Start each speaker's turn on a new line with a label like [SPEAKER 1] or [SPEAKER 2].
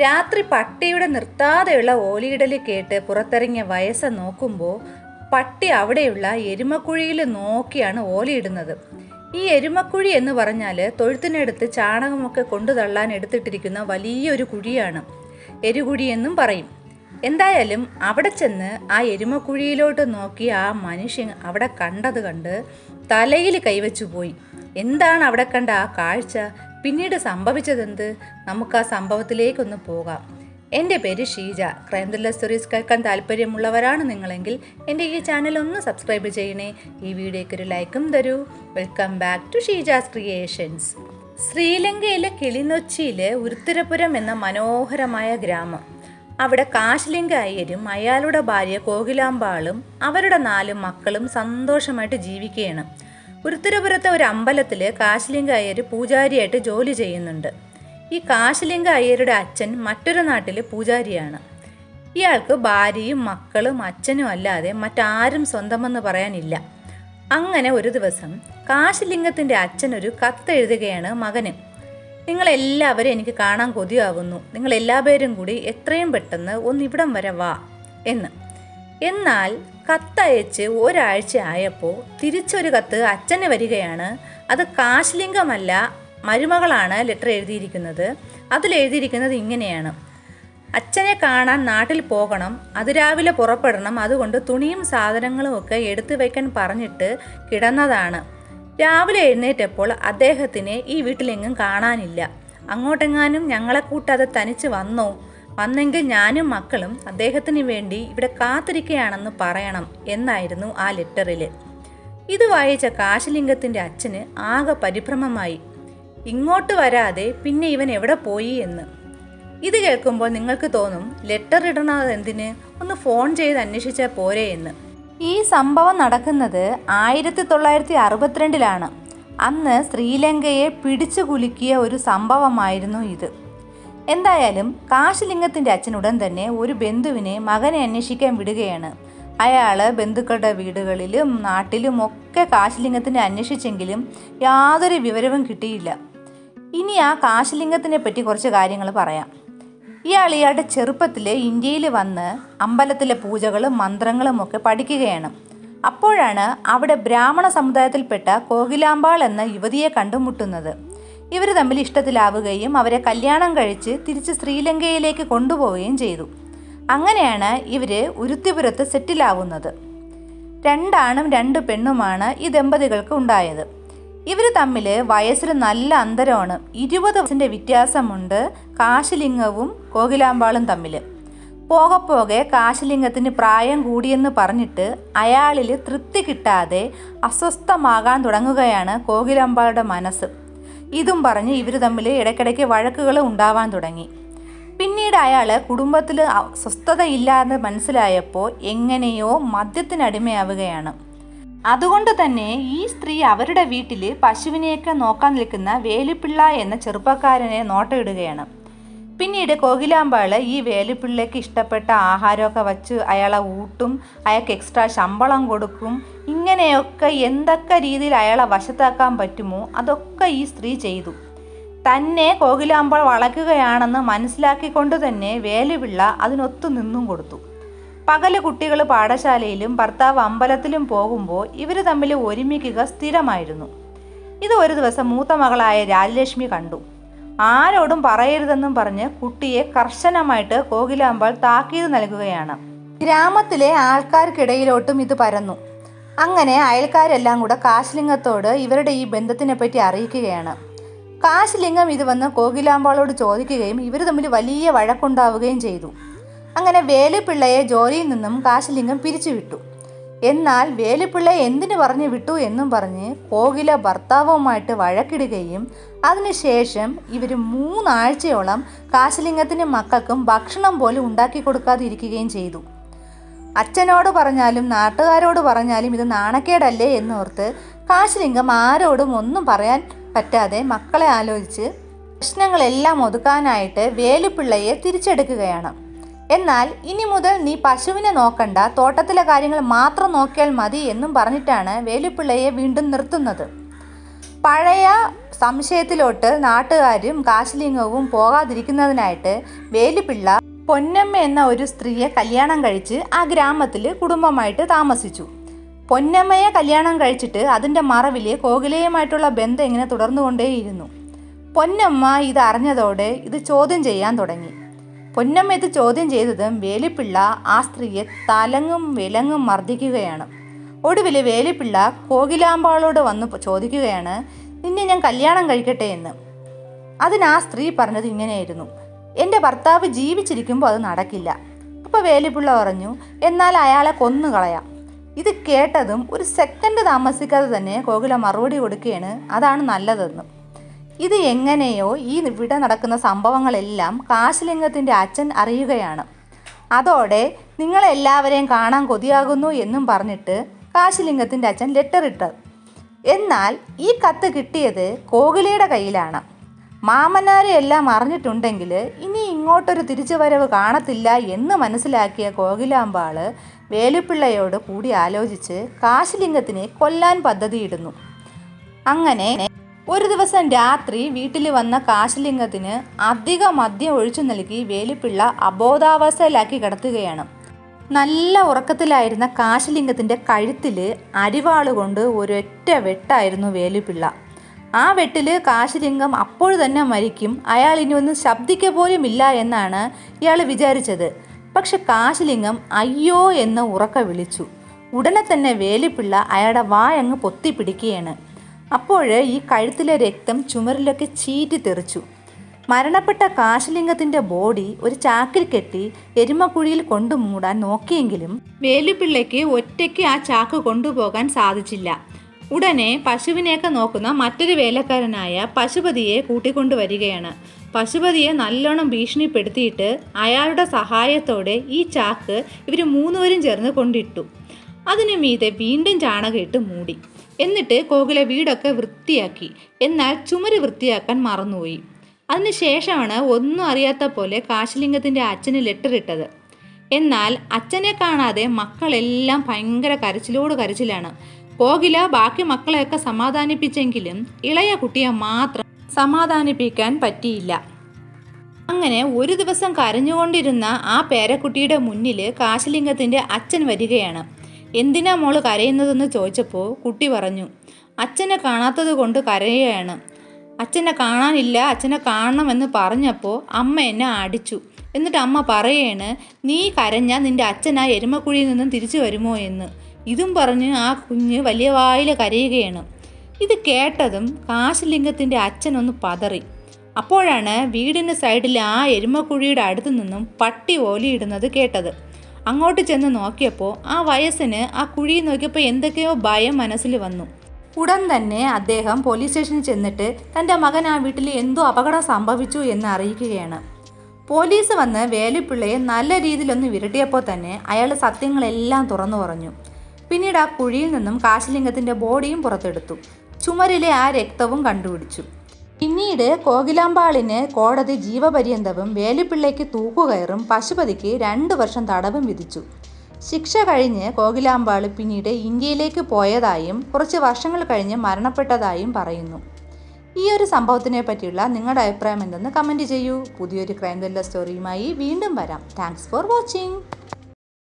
[SPEAKER 1] രാത്രി പട്ടിയുടെ നിർത്താതെയുള്ള ഓലിയിടൽ കേട്ട് പുറത്തിറങ്ങിയ വയസ്സ നോക്കുമ്പോൾ പട്ടി അവിടെയുള്ള എരുമക്കുഴിയിൽ നോക്കിയാണ് ഓലിയിടുന്നത്. ഈ എരുമക്കുഴി എന്ന് പറഞ്ഞാൽ തൊഴുത്തിനടുത്ത് ചാണകമൊക്കെ കൊണ്ടു തള്ളാൻ എടുത്തിട്ടിരിക്കുന്ന വലിയൊരു കുഴിയാണ്. എരുകുഴി എന്നും പറയും. എന്തായാലും അവിടെ ചെന്ന് ആ എരുമക്കുഴിയിലോട്ട് നോക്കി ആ മനുഷ്യൻ അവിടെ കണ്ടത് കണ്ട് തലയിൽ കൈവച്ചു പോയി. എന്താണ് അവിടെ കണ്ട ആ കാഴ്ച? പിന്നീട് സംഭവിച്ചതെന്ത്? നമുക്ക് ആ സംഭവത്തിലേക്കൊന്ന് പോകാം. എന്റെ പേര് ഷീജ. ക്രൈം ത്രില്ലർ സ്റ്റോറീസ് കേൾക്കാൻ താല്പര്യമുള്ളവരാണ് നിങ്ങളെങ്കിൽ എന്റെ ഈ ചാനൽ ഒന്ന് സബ്സ്ക്രൈബ് ചെയ്യണേ. ഈ വീഡിയോയ്ക്ക് ഒരു ലൈക്കും തരൂ. Welcome back to Sheeja's creations ശ്രീലങ്കയിലെ കിളിനൊച്ചിയിലെ ഉരുത്തിരപുരം എന്ന മനോഹരമായ ഗ്രാമം. അവിടെ കാശ്ലിംഗ അയ്യരും അയാളുടെ ഭാര്യ കോകിലാമ്പാളും അവരുടെ നാല് മക്കളും സന്തോഷമായിട്ട് ജീവിക്കുകയാണ്. ഉരുത്തിരപുരത്തെ ഒരു അമ്പലത്തിൽ കാശിലിംഗ അയ്യർ പൂജാരിയായിട്ട് ജോലി ചെയ്യുന്നുണ്ട്. ഈ കാശിലിംഗ അയ്യരുടെ അച്ഛൻ മറ്റൊരു നാട്ടിൽ പൂജാരിയാണ്. ഇയാൾക്ക് ഭാര്യയും മക്കളും അച്ഛനും അല്ലാതെ മറ്റാരും സ്വന്തമെന്ന് പറയാനില്ല. അങ്ങനെ ഒരു ദിവസം കാശിലിംഗത്തിന്റെ അച്ഛനൊരു കത്തെഴുതുകയാണ് മകന്. നിങ്ങളെല്ലാവരും എനിക്ക് കാണാൻ കൊതിയാവുന്നു. നിങ്ങൾ പേരും കൂടി എത്രയും പെട്ടെന്ന് ഒന്നിവിടം വരെ വാ എന്ന്. എന്നാൽ കത്തയച്ച് ഒരാഴ്ച ആയപ്പോൾ തിരിച്ചൊരു കത്ത് അച്ഛന് വരികയാണ്. അത് കാശ്ലിംഗമല്ല മരുമകളാണ് ലെറ്റർ എഴുതിയിരിക്കുന്നത്. അതിൽ എഴുതിയിരിക്കുന്നത് ഇങ്ങനെയാണ്. അച്ഛനെ കാണാൻ നാട്ടിൽ പോകണം അതിരാവിലെ പുറപ്പെടണം അതുകൊണ്ട് തുണിയും സാധനങ്ങളും ഒക്കെ എടുത്തു വയ്ക്കാൻ പറഞ്ഞിട്ട് കിടന്നതാണ്. രാവിലെ എഴുന്നേറ്റപ്പോൾ അദ്ദേഹത്തിനെ ഈ വീട്ടിലെങ്ങും കാണാനില്ല. അങ്ങോട്ടെങ്ങാനും ഞങ്ങളെ കൂട്ടാതെ തനിച്ച് വന്നോ? വന്നെങ്കിൽ ഞാനും മക്കളും അദ്ദേഹത്തിന് വേണ്ടി ഇവിടെ കാത്തിരിക്കുകയാണെന്ന് പറയണം എന്നായിരുന്നു ആ ലെറ്ററിൽ ഇത് വായിച്ച കാശിലിംഗത്തിന്റെ അച്ഛന് ആകെ പരിഭ്രമമായി. ഇങ്ങോട്ട് വരാതെ പിന്നെ ഇവൻ എവിടെ പോയി എന്ന്. ഇത് കേൾക്കുമ്പോൾ നിങ്ങൾക്ക് തോന്നും ലെറ്റർ ഇടണത് എന്തിന്? ഒന്ന് ഫോൺ ചെയ്ത് അന്വേഷിച്ചാൽ പോരേ എന്ന്. ഈ സംഭവം നടക്കുന്നത് ആയിരത്തി തൊള്ളായിരത്തി അറുപത്തിരണ്ടിലാണ് അന്ന് ശ്രീലങ്കയെ പിടിച്ചു കുലുക്കിയ ഒരു സംഭവമായിരുന്നു ഇത്. എന്തായാലും കാശിലിംഗത്തിന്റെ അച്ഛൻ ഉടൻ തന്നെ ഒരു ബന്ധുവിനെ മകനെ അന്വേഷിക്കാൻ വിടുകയാണ്. അയാൾ ബന്ധുക്കളുടെ വീടുകളിലും നാട്ടിലും ഒക്കെ കാശിലിംഗത്തിനെ അന്വേഷിച്ചെങ്കിലും യാതൊരു വിവരവും കിട്ടിയില്ല. ഇനി ആ കാശിലിംഗത്തിനെ പറ്റി കുറച്ച് കാര്യങ്ങൾ പറയാം. ഇയാൾ ഇയാളുടെ ചെറുപ്പത്തിൽ ഇന്ത്യയിൽ വന്ന് അമ്പലത്തിലെ പൂജകളും മന്ത്രങ്ങളും ഒക്കെ പഠിക്കുകയാണ്. അപ്പോഴാണ് അവിടെ ബ്രാഹ്മണ സമുദായത്തിൽപ്പെട്ട കോകിലാമ്പാൾ എന്ന യുവതിയെ കണ്ടുമുട്ടുന്നത്. ഇവർ തമ്മിൽ ഇഷ്ടത്തിലാവുകയും അവരെ കല്യാണം കഴിച്ച് തിരിച്ച് ശ്രീലങ്കയിലേക്ക് കൊണ്ടുപോവുകയും ചെയ്തു. അങ്ങനെയാണ് ഇവർ ഉരുത്തിപുരത്ത് സെറ്റിലാവുന്നത്. രണ്ടാണും രണ്ട് പെണ്ണുമാണ് ഈ ദമ്പതികൾക്ക് ഉണ്ടായത്. ഇവർ തമ്മിൽ വയസ്സിൽ നല്ല അന്തരമാണ്. ഇരുപത് വയസ്സിന്റെ വ്യത്യാസമുണ്ട് കാശിലിംഗവും കോകിലാമ്പാളും തമ്മിൽ പോകെ പോകെ കാശിലിംഗത്തിന് പ്രായം കൂടിയെന്ന് പറഞ്ഞിട്ട് അയാളിൽ തൃപ്തി കിട്ടാതെ അസ്വസ്ഥമാകാൻ തുടങ്ങുകയാണ് കോകിലാമ്പാളുടെ മനസ്സ്. ഇതും പറഞ്ഞ് ഇവർ തമ്മിൽ ഇടയ്ക്കിടയ്ക്ക് വഴക്കുകൾ ഉണ്ടാവാൻ തുടങ്ങി. പിന്നീട് അയാൾ കുടുംബത്തിൽ സ്വസ്ഥതയില്ലാതെ മനസ്സിലായപ്പോൾ എങ്ങനെയോ മദ്യത്തിനടിമയാവുകയാണ് അതുകൊണ്ട് തന്നെ ഈ സ്ത്രീ അവരുടെ വീട്ടിൽ പശുവിനെയൊക്കെ നോക്കാൻ നിൽക്കുന്ന വേലിപ്പിള്ള എന്ന ചെറുപ്പക്കാരനെ നോട്ടയിടുകയാണ് പിന്നീട് കോകിലാമ്പാൾ ഈ വേലുപ്പിള്ളയ്ക്ക് ഇഷ്ടപ്പെട്ട ആഹാരമൊക്കെ വച്ച് അയാളെ ഊട്ടും അയാൾക്ക് എക്സ്ട്രാ ശമ്പളം കൊടുക്കും. ഇങ്ങനെയൊക്കെ എന്തൊക്കെ രീതിയിൽ അയാളെ വശത്താക്കാൻ പറ്റുമോ? അതൊക്കെ ഈ സ്ത്രീ ചെയ്തു. തന്നെ കോകിലാമ്പാൾ വളയ്ക്കുകയാണെന്ന് മനസ്സിലാക്കിക്കൊണ്ട് തന്നെ വേലുപിള്ള അതിനൊത്തു നിന്നും കൊടുത്തു. പകൽ കുട്ടികൾ പാഠശാലയിലും ഭർത്താവ് അമ്പലത്തിലും പോകുമ്പോൾ ഇവർ തമ്മിൽ ഒരുമിക്കുക സ്ഥിരമായിരുന്നു. ഇത് ഒരു ദിവസം മൂത്ത മകളായ രാജലക്ഷ്മി കണ്ടു. ആരോടും പറയരുതെന്നും പറഞ്ഞ് കുട്ടിയെ കർശനമായിട്ട് കോകിലാമ്പാൾ താക്കീത് നൽകുകയാണ്. ഗ്രാമത്തിലെ ആൾക്കാർക്കിടയിലോട്ടും ഇത് പരന്നു. അങ്ങനെ അയൽക്കാരെല്ലാം കൂടെ കാശ്ലിംഗത്തോട് ഇവരുടെ ഈ ബന്ധത്തിനെ പറ്റി അറിയിക്കുകയാണ്. കാശ്ലിംഗം ഇത് വന്ന് കോകിലാമ്പാളോട് ചോദിക്കുകയും ഇവർ തമ്മിൽ വലിയ വഴക്കുണ്ടാവുകയും ചെയ്തു. അങ്ങനെ വേലുപിള്ളയെ ജോലിയിൽ നിന്നും കാശ്ലിംഗം പിരിച്ചുവിട്ടു. എന്നാൽ വേലുപിള്ള എന്തിനു പറഞ്ഞു വിട്ടു എന്നും പറഞ്ഞ് കോകില ഭർത്താവുമായിട്ട് വഴക്കിടുകയും അതിനുശേഷം ഇവർ മൂന്നാഴ്ചയോളം കാശിലിംഗത്തിനും മക്കൾക്കും ഭക്ഷണം പോലും ഉണ്ടാക്കി കൊടുക്കാതെ ഇരിക്കുകയും ചെയ്തു. അച്ഛനോട് പറഞ്ഞാലും നാട്ടുകാരോട് പറഞ്ഞാലും ഇത് നാണക്കേടല്ലേ എന്നോർത്ത് കാശലിംഗം ആരോടും ഒന്നും പറയാൻ പറ്റാതെ മക്കളെ ആലോചിച്ച് പ്രശ്നങ്ങളെല്ലാം ഒതുക്കാനായിട്ട് വേലുപിള്ളയെ തിരിച്ചെടുക്കുകയാണ്. എന്നാൽ ഇനി മുതൽ നീ പശുവിനെ നോക്കണ്ട. തോട്ടത്തിലെ കാര്യങ്ങൾ മാത്രം നോക്കിയാൽ മതി എന്നും പറഞ്ഞിട്ടാണ് വേലുപ്പിള്ളയെ വീണ്ടും നിർത്തുന്നത്. പഴയ സംശയത്തിലോട്ട് നാട്ടുകാരും കാശിലിംഗവും പോകാതിരിക്കുന്നതിനായിട്ട് വേലുപിള്ള പൊന്നമ്മ എന്ന ഒരു സ്ത്രീയെ കല്യാണം കഴിച്ച് ആ ഗ്രാമത്തിൽ കുടുംബമായിട്ട് താമസിച്ചു. പൊന്നമ്മയെ കല്യാണം കഴിച്ചിട്ട് അതിന്റെ മറവിൽ കോകിലയുമായിട്ടുള്ള ബന്ധം ഇങ്ങനെ തുടർന്നുകൊണ്ടേയിരുന്നു. പൊന്നമ്മ ഇത് അറിഞ്ഞതോടെ ഇത് ചോദ്യം ചെയ്യാൻ തുടങ്ങി. പൊന്നമ്മ ഇത് ചോദ്യം ചെയ്തതും വേലിപ്പിള്ള ആ സ്ത്രീയെ തലങ്ങും വിലങ്ങും മർദ്ദിക്കുകയാണ്. ഒടുവിൽ വേലിപ്പിള്ള കോകിലാമ്പാളോട് വന്ന് ചോദിക്കുകയാണ് നിന്നെ ഞാൻ കല്യാണം കഴിക്കട്ടെ എന്ന്. അതിന് ആ സ്ത്രീ പറഞ്ഞത് ഇങ്ങനെയായിരുന്നു. എന്റെ ഭർത്താവ് ജീവിച്ചിരിക്കുമ്പോൾ അത് നടക്കില്ല. അപ്പോൾ വേലിപ്പിള്ള പറഞ്ഞു എന്നാൽ അയാളെ കൊന്നു കളയാം. ഇത് കേട്ടതും ഒരു സെക്കൻഡ് താമസിക്കാതെ തന്നെ കോകില മറുപടി കൊടുക്കുകയാണ് അതാണ് നല്ലതെന്ന്. ഇത് എങ്ങനെയോ ഈ ഇവിടെ നടക്കുന്ന സംഭവങ്ങളെല്ലാം കാശിലിംഗത്തിന്റെ അച്ഛൻ അറിയുകയാണ്. അതോടെ നിങ്ങളെല്ലാവരെയും കാണാൻ കൊതിയാകുന്നു എന്നും പറഞ്ഞിട്ട് കാശിലിംഗത്തിന്റെ അച്ഛൻ ലെറ്റർ ഇട്ടത് എന്നാൽ ഈ കത്ത് കിട്ടിയത് കോകിലയുടെ കയ്യിലാണ്. മാമനാരെ എല്ലാം അറിഞ്ഞിട്ടുണ്ടെങ്കിൽ ഇനി ഇങ്ങോട്ടൊരു തിരിച്ചുവരവ് കാണത്തില്ല എന്ന് മനസ്സിലാക്കിയ കോകിലാമ്പാൾ വേലുപ്പിള്ളയോട് കൂടി ആലോചിച്ച് കാശിലിംഗത്തിനെ കൊല്ലാൻ പദ്ധതിയിടുന്നു. അങ്ങനെ ഒരു ദിവസം രാത്രി വീട്ടിൽ വന്ന കാശലിംഗത്തിന് അധിക മദ്യം ഒഴിച്ചു നൽകി വേലുപ്പിള്ള അബോധാവസ്ഥയിലാക്കി കിടത്തുകയാണ്. നല്ല ഉറക്കത്തിലായിരുന്ന കാശലിംഗത്തിന്റെ കഴുത്തിൽ അരിവാളുകൊണ്ട് ഒരൊറ്റ വെട്ടായിരുന്നു വേലിപ്പിള്ള. ആ വെട്ടിൽ കാശലിംഗം അപ്പോൾ തന്നെ മരിക്കും അയാൾ ഇനി ശബ്ദിക്ക പോലും ഇല്ല എന്നാണ് ഇയാൾ വിചാരിച്ചത്. പക്ഷെ കാശലിംഗം അയ്യോ എന്ന് ഉറക്ക വിളിച്ചു. ഉടനെ തന്നെ വേലിപ്പിള്ള അയാളുടെ വായങ്ങ് പൊത്തിപ്പിടിക്കുകയാണ്. അപ്പോൾ ഈ കഴുത്തിലെ രക്തം ചുമരിലൊക്കെ ചീറ്റി തെറിച്ചു. മരണപ്പെട്ട കാശലിംഗത്തിന്റെ ബോഡി ഒരു ചാക്കിൽ കെട്ടി എരുമക്കുഴിയിൽ കൊണ്ടു മൂടാൻ നോക്കിയെങ്കിലും വേലുപിള്ളയ്ക്ക് ഒറ്റയ്ക്ക് ആ ചാക്ക് കൊണ്ടുപോകാൻ സാധിച്ചില്ല. ഉടനെ പശുവിനെയൊക്കെ നോക്കുന്ന മറ്റൊരു വേലക്കാരനായ പശുപതിയെ കൂട്ടിക്കൊണ്ടുവരികയാണ്. പശുപതിയെ നല്ലോണം ഭീഷണിപ്പെടുത്തിയിട്ട് അയാളുടെ സഹായത്തോടെ ഈ ചാക്ക് ഇവർ മൂന്നുപേരും ചേർന്ന് കൊണ്ടിട്ടു. അതിനു മീതെ വീണ്ടും ചാണകം ഇട്ട് മൂടി. എന്നിട്ട് കോകില വീടൊക്കെ വൃത്തിയാക്കി. എന്നാൽ ചുമര് വൃത്തിയാക്കാൻ മറന്നുപോയി. അതിനുശേഷമാണ് ഒന്നും അറിയാത്ത പോലെ കാശിലിംഗത്തിന്റെ അച്ഛന് ലെറ്റർ ഇട്ടത്. എന്നാൽ അച്ഛനെ കാണാതെ മക്കളെല്ലാം ഭയങ്കര കരച്ചിലോട് കരച്ചിലാണ്. കോകില ബാക്കി മക്കളെയൊക്കെ സമാധാനിപ്പിച്ചെങ്കിലും ഇളയ കുട്ടിയെ മാത്രം സമാധാനിപ്പിക്കാൻ പറ്റിയില്ല. അങ്ങനെ ഒരു ദിവസം കരഞ്ഞുകൊണ്ടിരുന്ന ആ പേരക്കുട്ടിയുടെ മുന്നിൽ കാശിലിംഗത്തിന്റെ അച്ഛൻ വരികയാണ്. എന്തിനാ മോൾ കരയുന്നതെന്ന് ചോദിച്ചപ്പോൾ കുട്ടി പറഞ്ഞു അച്ഛനെ കാണാത്തത് കൊണ്ട് കരയുകയാണ് അച്ഛനെ കാണാനില്ല അച്ഛനെ കാണണമെന്ന് പറഞ്ഞപ്പോൾ അമ്മ എന്നെ അടിച്ചു. എന്നിട്ട് അമ്മ പറയാണ് നീ കരഞ്ഞാൽ നിന്റെ അച്ഛൻ ആ എരുമക്കുഴിയിൽ നിന്നും തിരിച്ചു വരുമോ എന്ന്. ഇതും പറഞ്ഞ് ആ കുഞ്ഞ് വലിയ വായിൽ കരയുകയാണ്. ഇത് കേട്ടതും കാശലിംഗത്തിന്റെ അച്ഛനൊന്ന് പതറി. അപ്പോഴാണ് വീടിന്റെ സൈഡിൽ ആ എരുമക്കുഴിയുടെ അടുത്തു നിന്നും പട്ടി ഓലിയിടുന്നത് കേട്ടത്. അങ്ങോട്ട് ചെന്ന് നോക്കിയപ്പോൾ ആ വയസ്സിന് ആ കുഴി നോക്കിയപ്പോൾ എന്തൊക്കെയോ ഭയം മനസ്സിൽ വന്നു. ഉടൻ തന്നെ അദ്ദേഹം പോലീസ് സ്റ്റേഷനിൽ ചെന്നിട്ട് തന്റെ മകൻ ആ വീട്ടിൽ എന്തോ അപകടം സംഭവിച്ചു എന്ന് അറിയിക്കുകയാണ്. പോലീസ് വന്ന് വേലിപ്പിള്ളയെ നല്ല രീതിയിലൊന്ന് വിരട്ടിയപ്പോൾ തന്നെ അയാൾ സത്യങ്ങളെല്ലാം തുറന്നു പറഞ്ഞു. പിന്നീട് ആ കുഴിയിൽ നിന്നും കാശിലിംഗത്തിന്റെ ബോഡിയും പുറത്തെടുത്തു. ചുമരിലെ ആ രക്തവും കണ്ടുപിടിച്ചു. പിന്നീട് കോകിലാമ്പാളിന് കോടതി ജീവപര്യന്തവും വേലിപ്പിള്ളയ്ക്ക് തൂക്കുകയറും പശുപതിക്ക് രണ്ടു വർഷം തടവും വിധിച്ചു. ശിക്ഷ കഴിഞ്ഞ് കോകിലാമ്പാൾ പിന്നീട് ഇന്ത്യയിലേക്ക് പോയതായും കുറച്ച് വർഷങ്ങൾ കഴിഞ്ഞ് മരണപ്പെട്ടതായും പറയുന്നു. ഈ ഒരു സംഭവത്തിനെ പറ്റിയുള്ള നിങ്ങളുടെ അഭിപ്രായം എന്തെന്ന് കമന്റ് ചെയ്യൂ. പുതിയൊരു ക്രൈം സ്റ്റോറിയുമായി വീണ്ടും വരാം. Thanks for watching.